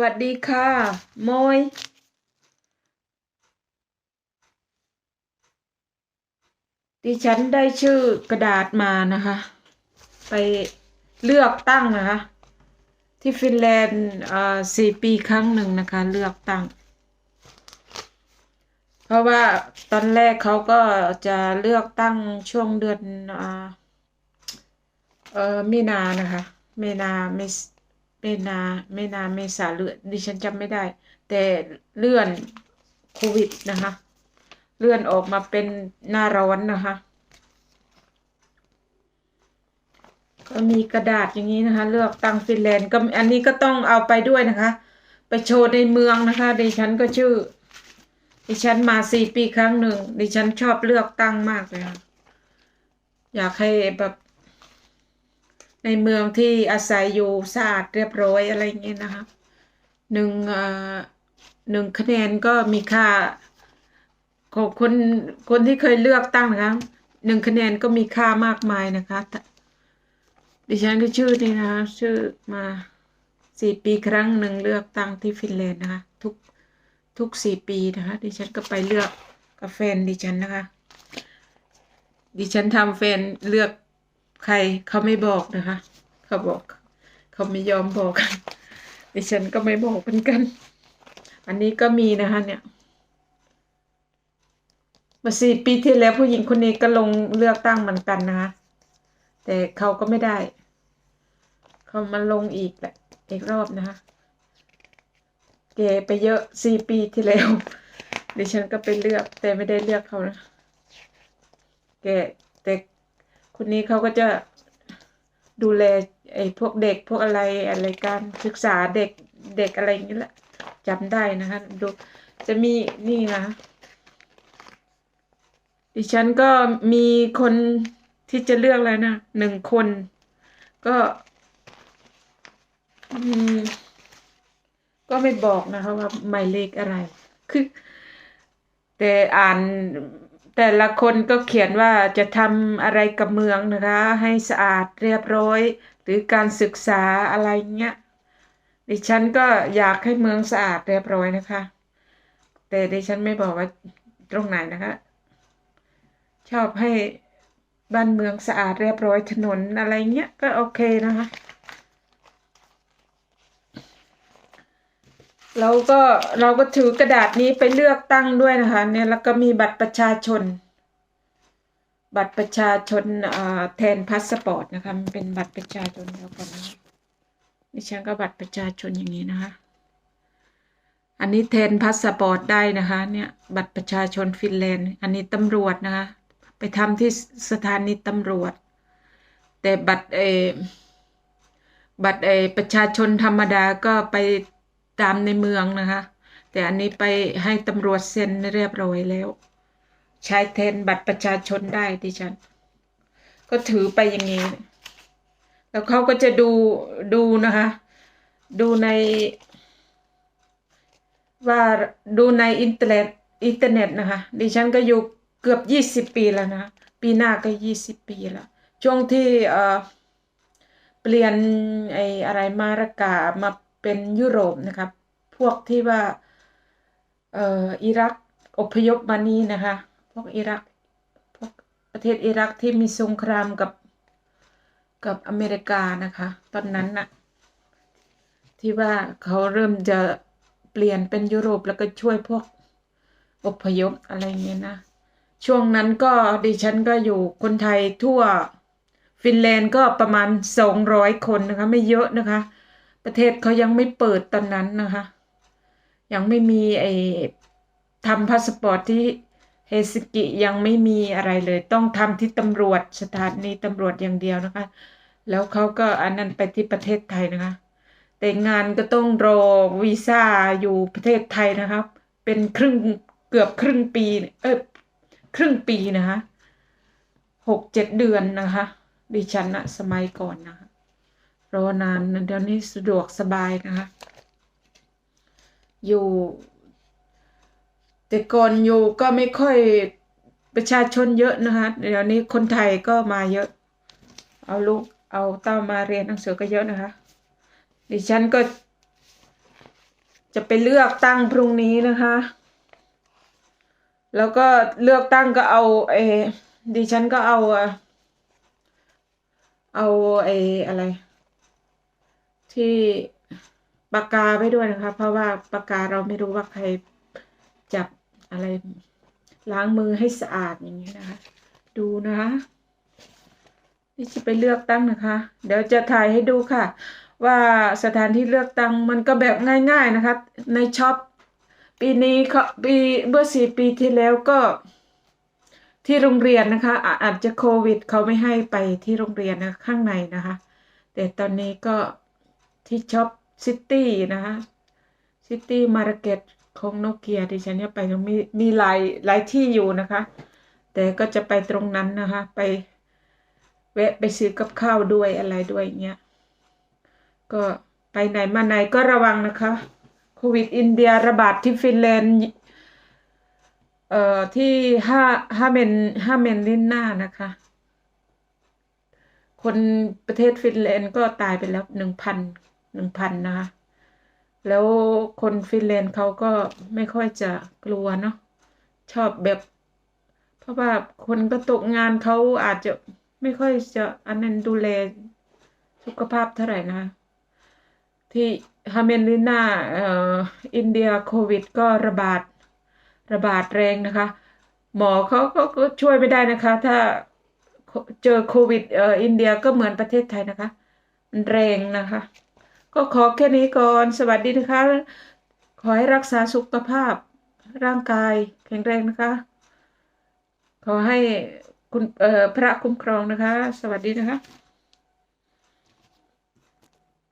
วัสดีค่ะโมยดิฉันได้ชื่อกระดาษมานะคะ ไปเลือกตั้งนะคะ ที่ฟินแลนด์อ่อสี่ปีครั้งหนึ่งนะคะ เลือกตั้ง เพราะว่าตอนแรกเขาก็จะเลือกตั้งช่วงเดือนอเอ่อมีนานะคะ เมนาเมษ เมนาเมนาเมษาเลือนดิฉันจำไม่ได้ แต่เลื่อนโควิดนะคะ เลื่อนออกมาเป็นหน้าร้อนนะคะ ก็มีกระดาษอย่างนี้นะคะ เลือกตั้งฟินแลนด์ก็อันนี้ก็ต้องเอาไปด้วยนะคะ ไปโชว์ในเมืองนะคะ ดิฉันก็ชื่อ ดิฉันมาสี่ปีครั้งหนึ่งดิฉันชอบเลือกตั้งมากเลยค่ะอยากให้แบบ ในเมืองที่อาศัยอยู่สะอาดเรียบร้อยอะไรอย่างเงี้ยนะคะหนึ่งหนึ่งคะแนนก็มีค่าของคนคนที่เคยเลือกตั้งนะคะหนึ่งคะแนนก็มีค่ามากมายนะคะ ดิฉันก็ชื่อนี่นะคะชื่อมาสี่ปีครั้งหนึ่งเลือกตั้งที่ฟินแลนด์นะคะ ทุกทุกสี่ปีนะคะ ดิฉันก็ไปเลือกกับแฟนดิฉันนะคะ ดิฉันทำแฟนเลือก ใครเขาไม่บอกนะคะ เขาบอก เขาไม่ยอมบอกดิฉันก็ไม่บอกเหมือนกัน อันนี้ก็มีนะคะ เนี่ยมาสี่ปีที่แล้วผู้หญิงคนนี้ก็ลงเลือกตั้งเหมือนกันนะคะ แต่เขาก็ไม่ได้ เขามาลงอีกแหละอีกรอบนะคะเกไปเยอะสี่ปีที่แล้วดิฉันก็ไปเลือก แต่ไม่ได้เลือกเขานะแก คนนี้เขาก็จะดูแลไอ้พวกเด็กพวกอะไรอะไรการศึกษาเด็กเด็กอะไรอย่างนี้แหละจำได้นะคะดูจะมีนี่นะดิฉันก็มีคนที่จะเลือกแล้วนะหนึ่งคน ก็อืมก็ไม่บอกนะคะว่าหมายเลขอะไร คือ แต่อ่าน แต่ละคนก็เขียนว่าจะทำอะไรกับเมืองนะคะ ให้สะอาดเรียบร้อย หรือการศึกษาอะไรเงี้ยดิฉันก็อยากให้เมืองสะอาดเรียบร้อยนะคะ แต่ดิฉันไม่บอกว่าตรงไหนนะคะ ชอบให้บ้านเมืองสะอาดเรียบร้อยถนนอะไรเงี้ยก็โอเคนะคะ เราก็เราก็ถือกระดาษนี้ไปเลือกตั้งด้วยนะคะ เนี่ยแล้วก็มีบัตรประชาชน บัตรประชาชนแทนพาสปอร์ตนะคะมันเป็นบัตรประชาชนเดียวกันนะดิฉันก็บัตรประชาชนอย่างนี้นะคะ อันนี้แทนพาสปอร์ตได้นะคะ เนี่ยบัตรประชาชนฟินแลนด์ อันนี้ตำรวจนะคะ ไปทำที่สถานีตำรวจ แต่บัตรเอบัตรเออประชาชนธรรมดาก็ไป ตามในเมืองนะคะ แต่อันนี้ไปให้ตำรวจเซ็นเรียบร้อยแล้ว ใช้แทนบัตรประชาชนได้ดิฉัน ก็ถือไปอย่างนี้ แล้วเขาก็จะดูดูนะคะ ดูใน ว่าดูในอินเทอร์เน็ตอินเทอร์เน็ตนะคะ ดิฉันก็อยู่เกือบยี่สิบปีแล้วนะ ปีหน้าก็ยี่สิบปีแล้ว ช่วงที่เอ่อเปลี่ยนไอ้อะไรมารากามา เป็นยุโรปนะครับ พวกที่ว่าเอ่ออิรักอพยพมานี่นะคะ พวกอิรักพวกประเทศอิรักที่มีสงครามกับกับอเมริกานะคะ ตอนนั้นน่ะที่ว่าเขาเริ่มจะเปลี่ยนเป็นยุโรปแล้วก็ช่วยพวกอพยพอะไรเงี้ยนะ ช่วงนั้นก็ดิฉันก็อยู่คนไทยทั่วฟินแลนด์ก็ประมาณสองร้อยคนนะคะ ไม่เยอะนะคะ ประเทศเขายังไม่เปิดตอนนั้นนะคะ ยังไม่มีไอ้ทำพาสปอร์ตที่เฮลซิงกิยังไม่มีอะไรเลย ต้องทำที่ตำรวจสถานีตำรวจอย่างเดียวนะคะ แล้วเขาก็อันนั้นไปที่ประเทศไทยนะคะ แต่งานก็ต้องรอวีซ่าอยู่ประเทศไทยนะครับ เป็นครึ่งเกือบครึ่งปี เออครึ่งปีนะคะหกเจ็ดเดือนนะคะ ดิฉันนะสมัยก่อนนะคะ รอนานเดี๋ยวนี้สะดวกสบายนะคะ อยู่ แต่ก่อนอยู่ก็ไม่ค่อยประชาชนเยอะนะคะ เดี๋ยวนี้คนไทยก็มาเยอะ เอาลูกเอาเต้ามาเรียนหนังสือก็เยอะนะคะ ดิฉันก็ จะไปเลือกตั้งพรุ่งนี้นะคะ แล้วก็เลือกตั้งก็เอาเออดิฉันก็เอาเอาไออะไร ที่ปากกาไปด้วยนะคะ เพราะว่าปากกาเราไม่รู้ว่าใครจับอะไรล้างมือให้สะอาดอย่างนี้นะคะ ดูนะคะนี่จะไปเลือกตั้งนะคะ เดี๋ยวจะถ่ายให้ดูค่ะ ว่าสถานที่เลือกตั้งมันก็แบบง่าย ๆนะคะ ในช็อปปีนี้เขาปีเมื่อสี่ปีที่แล้วก็ที่โรงเรียนนะคะ อาอาจจะโควิดเขาไม่ให้ไปที่โรงเรียนนะข้างในนะคะ แต่ตอนนี้ก็ ที่ช็อปซิตี้นะคะซิตี้มาร์เก็ตของโนเกียดิฉันเนี่ยไปมีมีหลายหลายที่อยู่นะคะ แต่ก็จะไปตรงนั้นนะคะ ไปแวะไปซื้อกับข้าวด้วยอะไรด้วยเงี้ยก็ไปไหนมาไหนก็ระวังนะคะโควิดอินเดียระบาดที่ฟินแลนด์เอ่อที่ห้าห้าเมนห้าเมนลินนานะคะ คนประเทศฟินแลนด์ก็ตายไปแล้วหนึ่งพัน หนึ่งพันนะคะแล้วคนฟินแลนด์เขาก็ไม่ค่อยจะกลัวเนาะชอบแบบ เพราะว่าคนก็ตกงานเขาอาจจะไม่ค่อยจะอันนั้นดูแลสุขภาพเท่าไหร่นะคะที่ฮาเมนลินาเอ่ออินเดียโควิด ก็ระบาดระบาดแรงนะคะ หมอเขาก็ช่วยไม่ได้นะคะ ถ้าเจอโควิดเอ่ออินเดียก็เหมือนประเทศไทยนะคะมันแรงนะคะ ก็ขอแค่นี้ก่อน สวัสดีนะคะ ขอให้รักษาสุขภาพร่างกายแข็งแรงนะคะ ขอให้คุณพระคุ้มครองนะคะ สวัสดีนะคะ